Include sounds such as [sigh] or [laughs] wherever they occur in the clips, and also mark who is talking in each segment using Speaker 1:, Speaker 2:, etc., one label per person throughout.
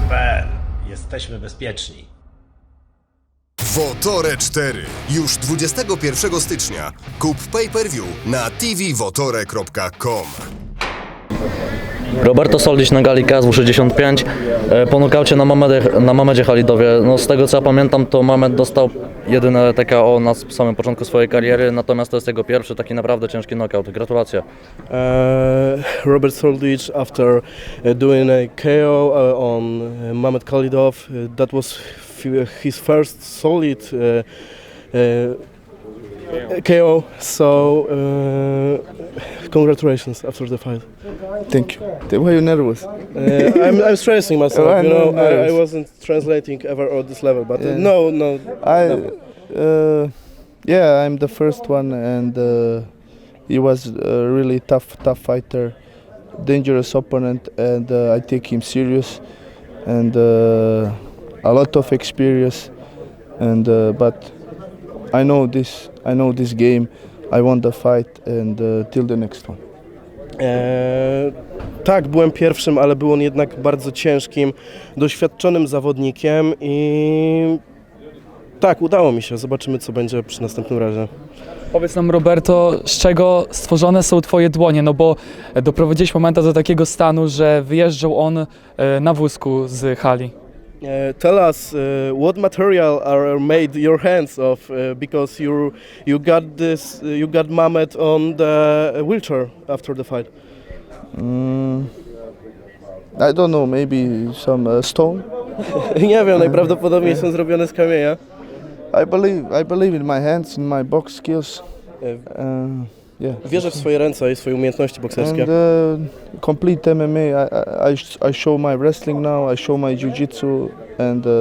Speaker 1: Boxy.pl. Jesteśmy bezpieczni.
Speaker 2: Wotore 4. Już 21 stycznia. Kup pay-per-view na tvwotore.com.
Speaker 3: Roberto Soldić na gali KSW 65 e, po nokaucie na Mamedzie, na Mamedzie Halidowie. No, z tego co ja pamiętam, to Mamed dostał jedyne TKO na samym początku swojej kariery, natomiast to jest jego pierwszy taki naprawdę ciężki knockout. Gratulacje.
Speaker 4: Uh, Robert Soldich after uh, doing a KO on Mamet Khalidov. That was his first solid uh, uh, KO. So uh, congratulations after the fight.
Speaker 5: Thank you. Why are you nervous?
Speaker 4: Uh, I'm, I'm stressing myself.
Speaker 5: Oh, I
Speaker 4: you know,
Speaker 5: know,
Speaker 4: I, I wasn't translating ever on this level, but uh, no, no.
Speaker 5: I,
Speaker 4: never.
Speaker 5: uh, yeah, I'm the first one, and uh, he was a really tough, tough fighter, dangerous opponent, and uh, I take him serious, and uh, a lot of experience, and uh, but I know this, I know this game. I want the fight, and uh, till the next one.
Speaker 4: Eee, tak, byłem pierwszym, ale był on jednak bardzo ciężkim, doświadczonym zawodnikiem i tak, udało mi się. Zobaczymy, co będzie przy następnym razie.
Speaker 6: Powiedz nam, Roberto, z czego stworzone są Twoje dłonie? No bo doprowadziłeś momenta do takiego stanu, że wyjeżdżał on e, na wózku z hali.
Speaker 4: Eee, tell us uh, what material are made your hands of uh, because you you got this you got Mamet on the wheelchair after the fight.
Speaker 5: Mm, I don't know, maybe some uh, stone. [laughs]
Speaker 4: Nie wiem, najprawdopodobniej [laughs] są zrobione z kamienia.
Speaker 5: I believe I believe in my hands, in my box skills. Uh.
Speaker 4: Wierzę w swoje ręce i swoje umiejętności bokserskie.
Speaker 5: And uh, complete MMA. I, I, I sh- I show my wrestling now. I show my jiu-jitsu and uh,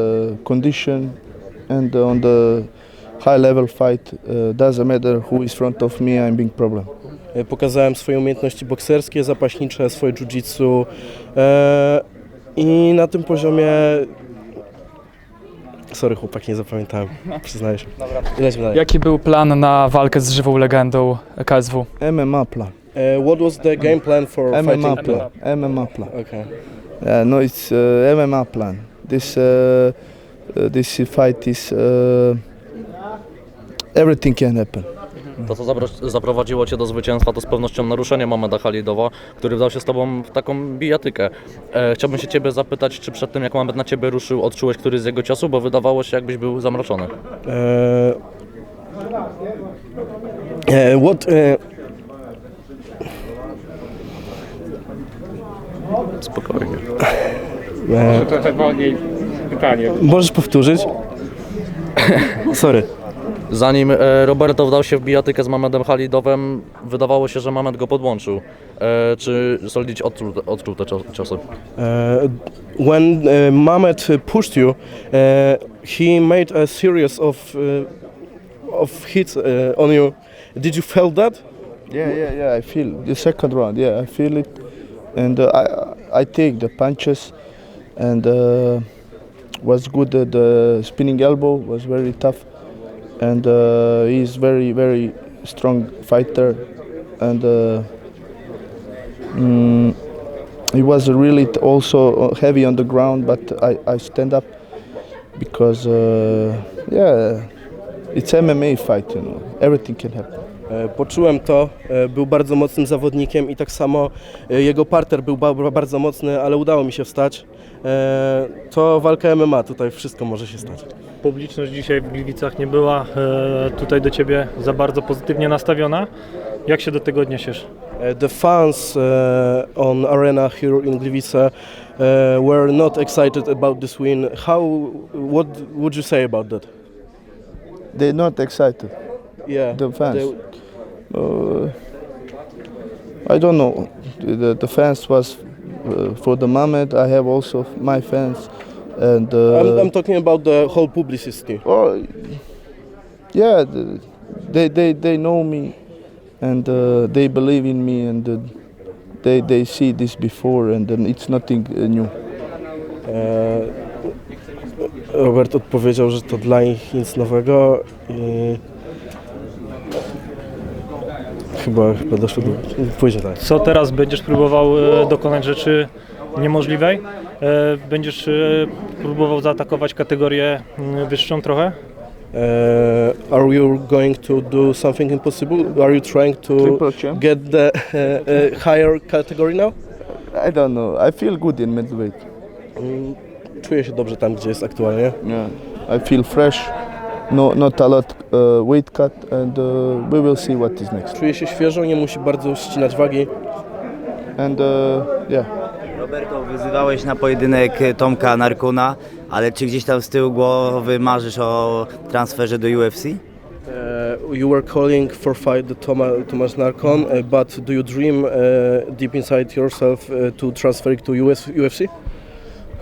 Speaker 5: condition, and on the high level fight, uh, doesn't matter who is front of me. I'm big problem.
Speaker 4: E, Pokazałem swoje umiejętności bokserskie, zapaśnicze, swoje jiu-jitsu e, i na tym poziomie... Sorry chłopak, nie zapamiętałem, przyznaję się. Lecimy dalej.
Speaker 6: Jaki był plan na walkę z żywą legendą KSW?
Speaker 5: MMA plan.
Speaker 4: E, what was the game plan for
Speaker 5: MMA
Speaker 4: fighting?
Speaker 5: plan. MMA plan.
Speaker 4: Okay.
Speaker 5: Yeah, no, it's uh, MMA plan. This uh, uh, this fight is uh, everything can happen.
Speaker 3: To, co zabro- zaprowadziło Cię do zwycięstwa, to z pewnością naruszenie Mameda Halidowa, który wdał się z Tobą w taką bijatykę. E, chciałbym się Ciebie zapytać, czy przed tym, jak Mamed na Ciebie ruszył, odczułeś któryś z jego ciosów, bo wydawało się, jakbyś był zamroczony.
Speaker 4: E, e, what... E,
Speaker 3: Spokojnie.
Speaker 4: e,
Speaker 7: Trochę wolniej pytanie.
Speaker 4: możesz powtórzyć? [laughs] Sorry.
Speaker 3: Zanim e, Roberto wdał się w bijatykę z Mamedem Halidowem, wydawało się, że Mamed go podłączył. E, czy Soldić odczuł, odczuł te cio- ciosy?
Speaker 4: Uh, when uh, Mamet uh, pushed you, uh, he made a series of uh, of hits uh, on you. Did you feel that?
Speaker 5: Yeah, yeah, yeah. I feel the second round. Yeah, I feel it, and uh, I I take the punches, and uh, was good. Uh, the spinning elbow was very tough, and uh, he's very very strong fighter, and uh, mm, he was really also heavy on the ground. But I I stand up because uh, yeah, it's MMA fight. You know, everything can happen.
Speaker 4: E, Poczułem to, e, był bardzo mocnym zawodnikiem i tak samo e, jego parter był ba- bardzo mocny, ale udało mi się wstać. E, To walka MMA, tutaj wszystko może się stać.
Speaker 7: Publiczność dzisiaj w Gliwicach nie była e, tutaj do Ciebie za bardzo pozytywnie nastawiona. Jak się do tego odniesiesz?
Speaker 4: Uh, the fans uh, on arena here in Gliwice uh, were not excited about this win. How? What would you say about that?
Speaker 5: They're not excited.
Speaker 4: Yeah,
Speaker 5: The fans. Uh, I don't know. The, the fans was uh, for the moment. I have also my fans, and uh,
Speaker 4: I'm, I'm talking about the whole publicity.
Speaker 5: oh, yeah, they, they they know me, and uh, they believe in me, and uh, they they see this before, and then it's nothing uh, new.
Speaker 4: Robert odpowiedział, że to dla nich nic nowego i chyba, chyba doszło do... Pójdzie tak.
Speaker 7: Co teraz będziesz próbował e, dokonać rzeczy niemożliwej. E, Będziesz e, próbował zaatakować kategorię mm, wyższą trochę?
Speaker 4: Uh, are you going to do something impossible? Are you trying to
Speaker 5: champ?
Speaker 4: get the uh, uh, higher category now?
Speaker 5: I don't know. I feel good in middleweight.
Speaker 4: Mm, Czuję się dobrze tam, gdzie jest aktualnie.
Speaker 5: Yeah, I feel fresh. No, not a lot uh, weight cut, and uh, we will see what is next.
Speaker 4: Czuję się świeżo, nie musi bardzo ścinać wagi.
Speaker 5: And uh, yeah.
Speaker 8: Roberto, wyzywałeś na pojedynek Tomka Narkuna, ale czy gdzieś tam z tyłu głowy marzysz o transferze do UFC?
Speaker 4: Uh, you were calling for fight the Toma, Tomasz Narkon, uh, but do you dream uh, deep inside yourself uh, to transfer to US, UFC?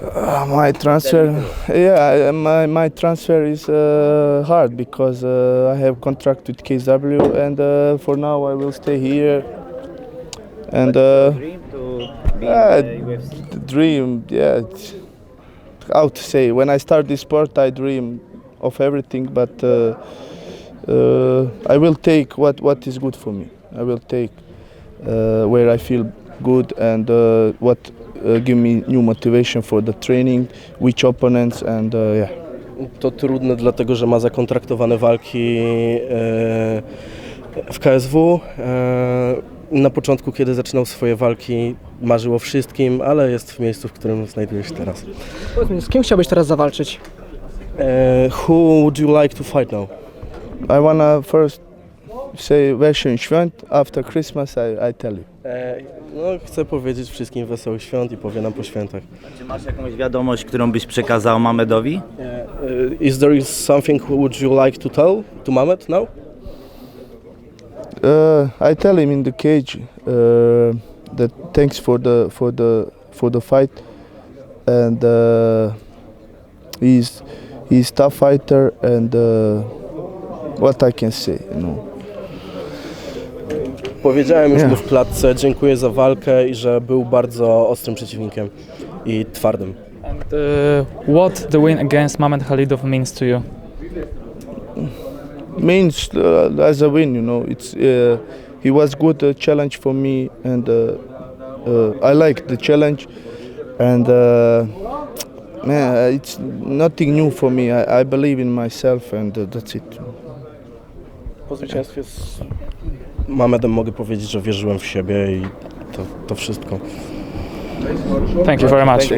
Speaker 5: Uh, my transfer, yeah, my my transfer is uh, hard because uh, I have contract with KSW, and uh, for now I will stay here. And uh,
Speaker 8: Dream to be
Speaker 5: Yeah,
Speaker 8: in the UFC?
Speaker 5: dream, yeah. How to say? When I start this sport, I dream of everything, but uh, uh, I will take what, what is good for me. I will take uh, where I feel good and uh, what uh, give me new motivation for the training, which opponents, and uh, yeah.
Speaker 4: To trudne, dlatego że ma zakontraktowane walki e, w KSW. E, na początku, kiedy zaczynał swoje walki, marzył o wszystkim, ale jest w miejscu, w którym znajduje się teraz.
Speaker 9: Powiedz mi, z kim chciałbyś teraz zawalczyć?
Speaker 4: E, who would you like to fight now?
Speaker 5: I wanna first say Western Schwent. After Christmas, I, I tell you.
Speaker 4: E, no, chcę powiedzieć wszystkim wesołych świąt i powie nam po świętach.
Speaker 8: Czy masz jakąś wiadomość, którą byś przekazał Mamedowi?
Speaker 4: E, is there is something you would you like to tell to Mamet now?
Speaker 5: Uh, I tell him in the cage uh, that thanks for the for the for the fight, and uh, he's he's tough fighter, and uh, what I can say, you know.
Speaker 4: Powiedziałem już mu w klatce, dziękuję za walkę i że był bardzo ostrym przeciwnikiem i twardym.
Speaker 6: And uh, what the win against Mamed Khalidov means to you?
Speaker 5: Means uh, as a win, you know. It's uh, he was good uh, challenge for me, and uh, uh, I like the challenge, and uh, man, it's nothing new for me. I, I believe in myself, and uh, that's it.
Speaker 4: Po zwycięstwie z Mamedem mogę powiedzieć, że wierzyłem w siebie i to, to wszystko.
Speaker 6: Thank you very much.